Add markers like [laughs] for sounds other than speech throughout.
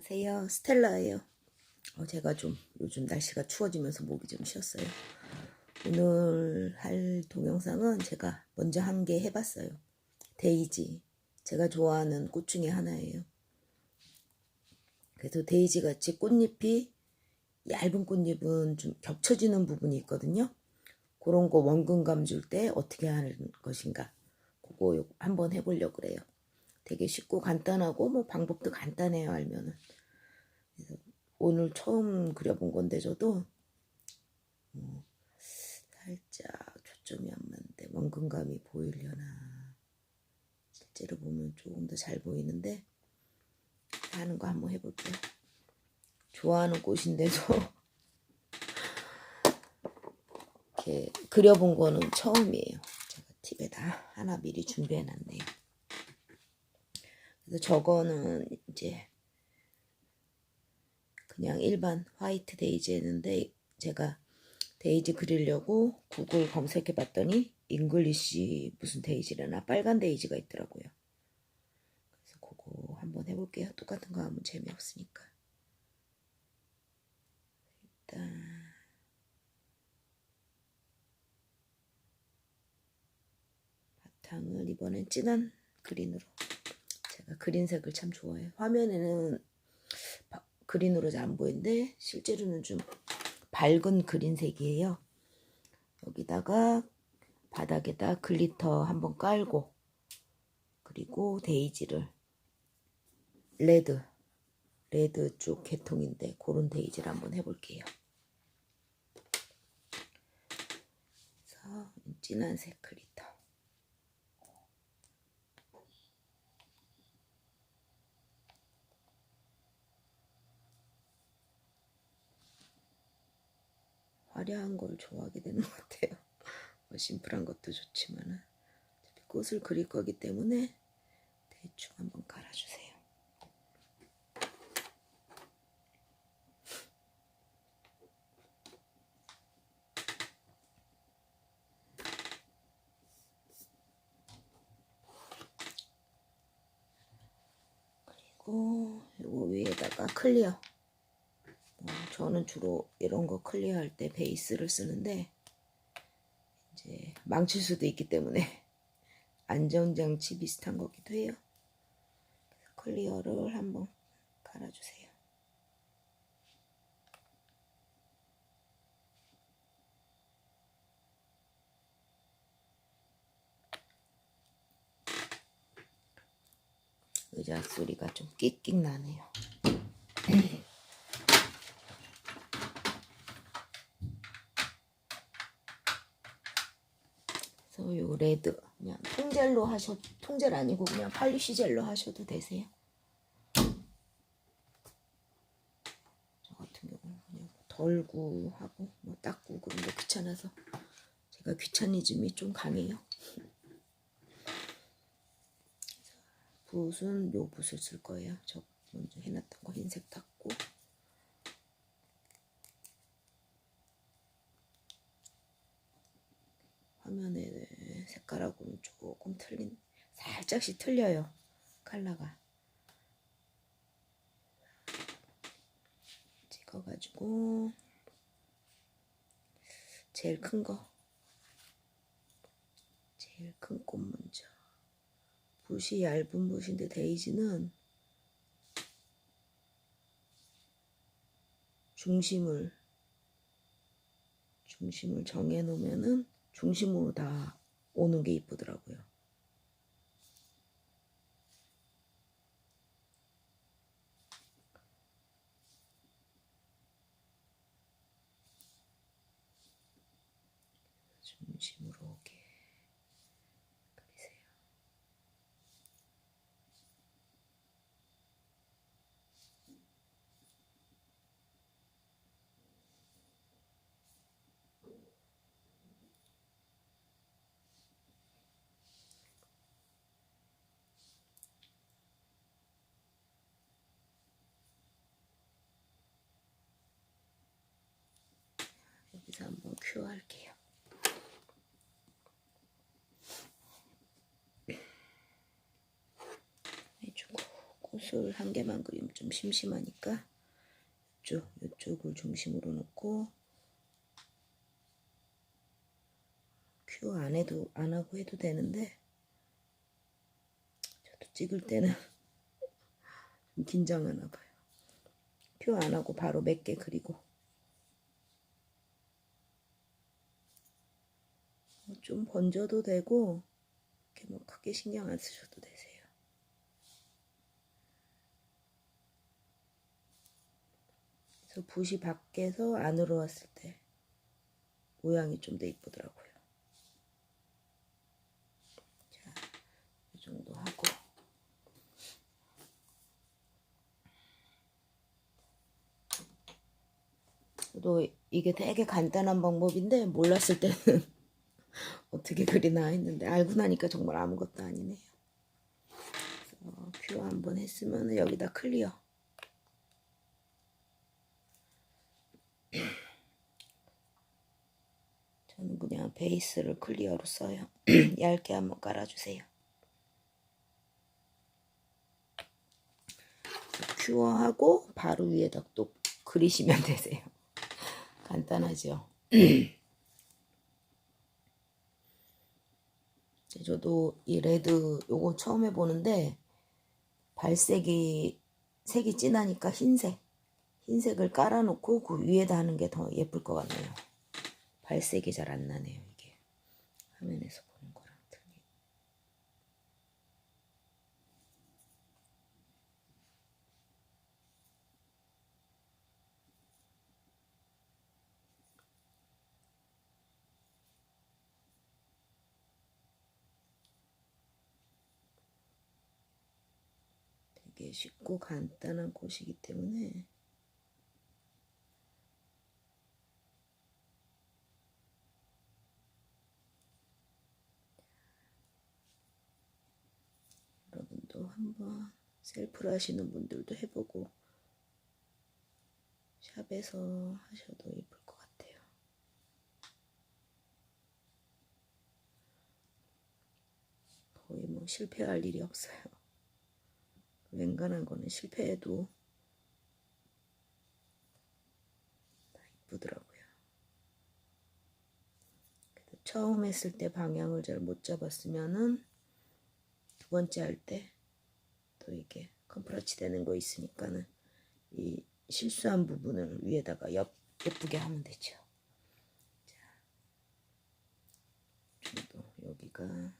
안녕하세요. 스텔라예요. 어, 제가 좀 요즘 날씨가 추워지면서 목이 좀 쉬었어요. 오늘 할 동영상은 제가 먼저 한 개 해봤어요. 데이지. 제가 좋아하는 꽃 중에 하나예요. 그래서 데이지 같이 꽃잎이 얇은 꽃잎은 좀 겹쳐지는 부분이 있거든요. 그런 거 원근감 줄 때 어떻게 하는 것인가. 그거 요- 한번 해보려고 그래요. 되게 쉽고 간단하고 뭐 방법도 간단해요 알면은. 그래서 오늘 처음 그려본 건데 저도 뭐 살짝 초점이 안 맞는데 원근감이 보이려나. 실제로 보면 조금 더 잘 보이는데 하는 거 한번 해볼게요. 좋아하는 꽃인데도 [laughs] 이렇게 그려본 거는 처음이에요. 제가 팁에다 하나 미리 준비해 놨네요 그래서 저거는 이제 그냥 일반 화이트 데이지 했는데 제가 데이지 그리려고 구글 검색해 봤더니 잉글리시 무슨 데이지라나 빨간 데이지가 있더라고요. 그래서 그거 한번 해볼게요. 똑같은 거 하면 재미없으니까. 일단 바탕을 이번엔 진한 그린으로 그린색을 참 좋아해요. 화면에는 바- 그린으로 잘 안 보이는데 실제로는 좀 밝은 그린색이에요. 여기다가 바닥에다 글리터 한번 깔고 그리고 데이지를 레드 레드 쪽 계통인데 그런 데이지를 한번 해볼게요. 그래서 진한색 글리터 화려한 걸 좋아하게 되는 [laughs] 것 같아요. 뭐 심플한 것도 어차피 꽃을 그릴 거기 때문에 대충 한번 깔아주세요. 그리고 요거 위에다가 클리어 어, 저는 주로 이런 거 클리어할 때 베이스를 쓰는데 이제 망칠 수도 있기 때문에 [laughs] 안전장치 비슷한 거기도 해요. 클리어를 한번 깔아주세요. 의자 소리가 좀 끽끽 나네요. [clears throat] 그래서 요 레드 그냥 통젤로 하셔 통젤 아니고 그냥 팔리시 젤로 하셔도 되세요. 저 같은 경우는 그냥 덜고 하고 뭐 닦고 그런 거 귀찮아서 제가 귀차니즘이 좀 강해요. 붓은 요 붓을 쓸 거예요. 저 먼저 해놨던 거 흰색 닦고 화면에 색깔하고는 조금 틀린 살짝씩 틀려요 컬러가. 찍어가지고 제일 큰 거 제일 큰 꽃 먼저. 붓이 얇은 붓인데 데이지는 중심을 중심을 정해 놓으면은 중심으로 다 오는 게 이쁘더라고요. 중심으로 여기서 한번 큐 할게요. 해주고 꽃을 술한 개만 그리면 좀 심심하니까 이쪽, 이쪽을 중심으로 놓고 큐안 해도 안 하고 해도 되는데 저도 찍을 때는 [laughs] 좀 긴장하나 봐요. 큐 안 하고 바로 몇 개 그리고 좀 번져도 되고 이렇게 뭐 크게 신경 안 쓰셔도 되세요. 그래서 붓이 밖에서 안으로 왔을 때 모양이 좀 더 이쁘더라고요. 자, 이 정도 하고 저도 이게 되게 간단한 방법인데 몰랐을 때는 [laughs] 어떻게 그리나 했는데 알고 나니까 정말 아무것도 아니네요. 큐 한번 했으면 여기다 클리어. [clears throat] 저는 그냥 베이스를 클리어로 써요. [clears throat] 얇게 한번 깔아주세요. 큐어하고 바로 위에다 또 그리시면 [laughs] 되세요. 간단하죠. [clears throat] 저도 이 레드 요거 처음 해보는데 발색이 색이 진하니까 흰색 흰색을 깔아놓고 그 위에다 하는 게 더 예쁠 것 같네요. 발색이 잘 안 나네요 이게 화면에서 보는 거랑 틀리. 쉽고 간단한 곳이기 때문에 여러분도 한번 셀프로 하시는 분들도 해보고 샵에서 하셔도 예쁠 것 같아요. 거의 뭐 실패할 일이 없어요. 웬간한 거는 실패해도 다 이쁘더라고요. 처음 했을 때 방향을 잘 못 잡았으면은 두 번째 할 때 또 이게 컴프러치 되는 거 있으니까는 이 실수한 부분을 위에다가 옆, 예쁘게 하면 되죠. 자, 저도 여기가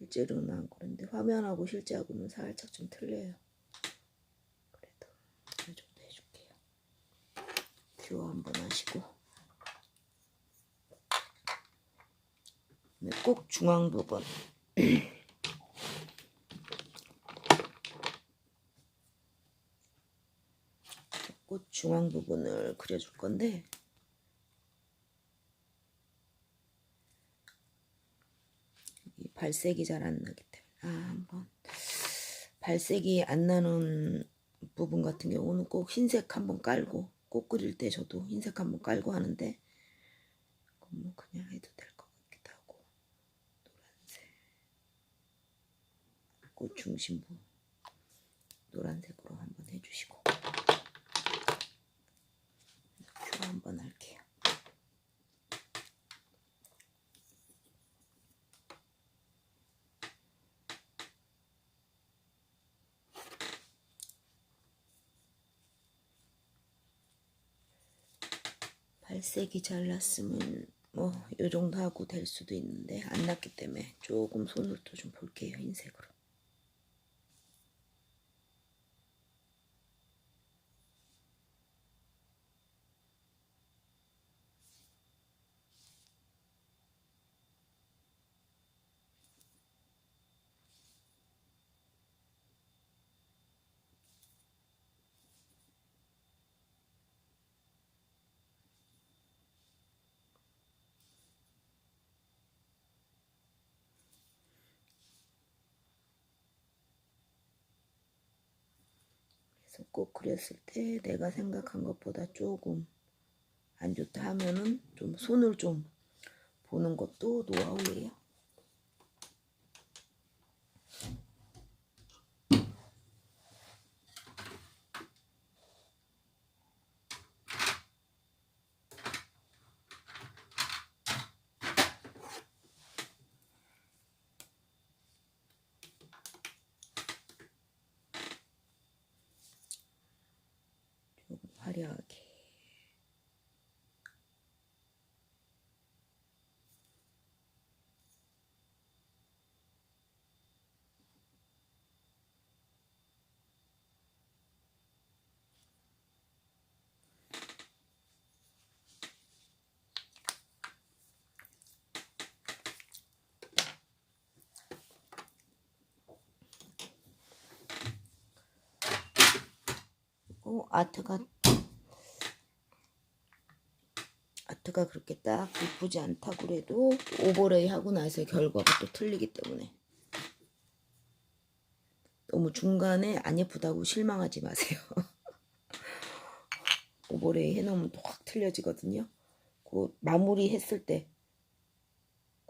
실제로는 안 그런데 화면하고 실제하고는 살짝 좀 틀려요. 그래도 이 정도 해줄게요. 큐어 한번 하시고 그다음에 꼭 중앙 부분 [clears throat] 꽃 중앙 부분을 그려줄 건데 발색이 잘 안 나기 때문에. 아 한번. 발색이 안 나는 부분 같은 경우는 꼭 흰색 한번 깔고 꽃 그릴 때 저도 흰색 한번 깔고 하는데 뭐 그냥 해도 될 것 같기도 하고. 노란색. 꽃 중심부. 노란색으로 한번 해주시고. 큐 한번 할게요. 발색이 잘 났으면 뭐 요 정도 하고 될 수도 있는데 안 났기 때문에 조금 또좀 볼게요 흰색으로. 꼭 그렸을 때 내가 생각한 것보다 조금 안 좋다 하면은 좀 손을 좀 보는 것도 노하우예요. 화려하게. 어, 아트가 아트가 그렇게 딱 예쁘지 않다고 그래도 오버레이 하고 나서 결과가 또 틀리기 때문에 너무 중간에 안 예쁘다고 실망하지 마세요. [laughs] 오버레이 해놓으면 또 확 틀려지거든요. 그 마무리 했을 때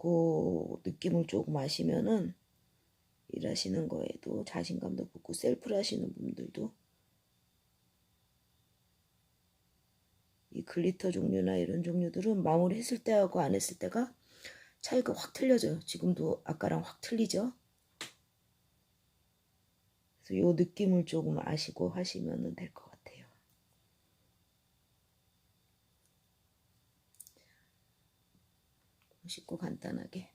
그 느낌을 조금 아시면은 일하시는 거에도 자신감도 붙고 셀프를 하시는 분들도 이 글리터 종류나 이런 종류들은 마무리 했을 때하고 안 했을 때가 차이가 확 틀려져요. 지금도 아까랑 확 틀리죠. 그래서 요 느낌을 조금 아시고 하시면 될 것 같아요. 쉽고 간단하게.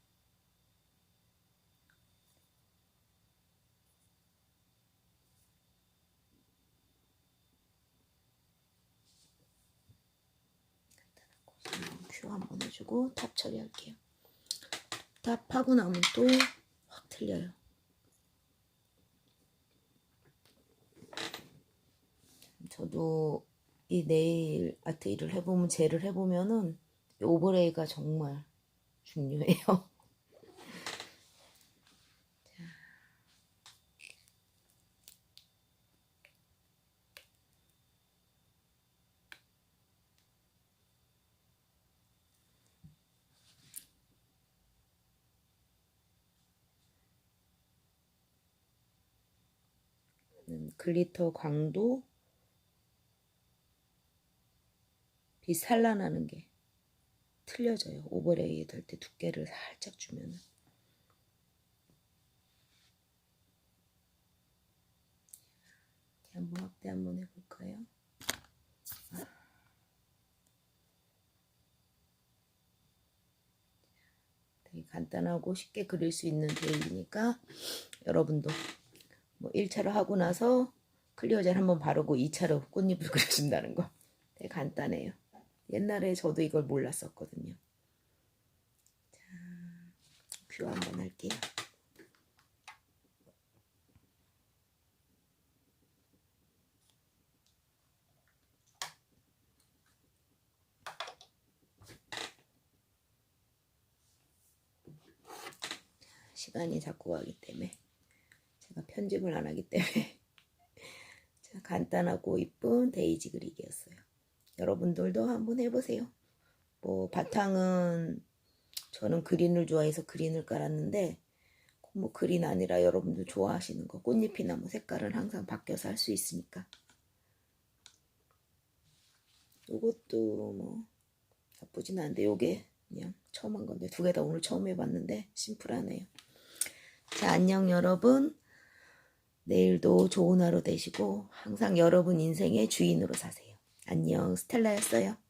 큐 해주고 탑 처리할게요. 탑 하고 나면 또 확 틀려요. 저도 이 네일 아트 일을 해보면 젤을 해보면은 이 오버레이가 정말 중요해요. [laughs] 글리터 광도 빛 산란하는 게 틀려져요. 오버레이 될 때 두께를 살짝 주면은. 한번 확대 한번 해볼까요? 간단하고 쉽게 그릴 수 있는 데일이니까 여러분도 뭐 1차로 하고 나서 클리어 젤 한번 바르고 2차로 꽃잎을 [laughs] 그려준다는 거 되게 간단해요. 옛날에 저도 이걸 몰랐었거든요. 자, 큐 한번 할게요. 시간이 자꾸 가기 때문에 편집을 안 하기 때문에 [laughs] 자, 간단하고 이쁜 데이지 그리기였어요. 여러분들도 한번 해보세요. 뭐 바탕은 저는 그린을 좋아해서 그린을 깔았는데 뭐 그린 아니라 여러분들 좋아하시는 거 꽃잎이나 뭐 색깔은 항상 바뀌어서 할 수 있으니까 이것도 뭐 나쁘진 않은데 요게 그냥 처음 한 건데 두 개 다 오늘 처음 해봤는데 심플하네요. 자 안녕 여러분 내일도 좋은 하루 되시고 항상 여러분 인생의 주인으로 사세요. 안녕 스텔라였어요.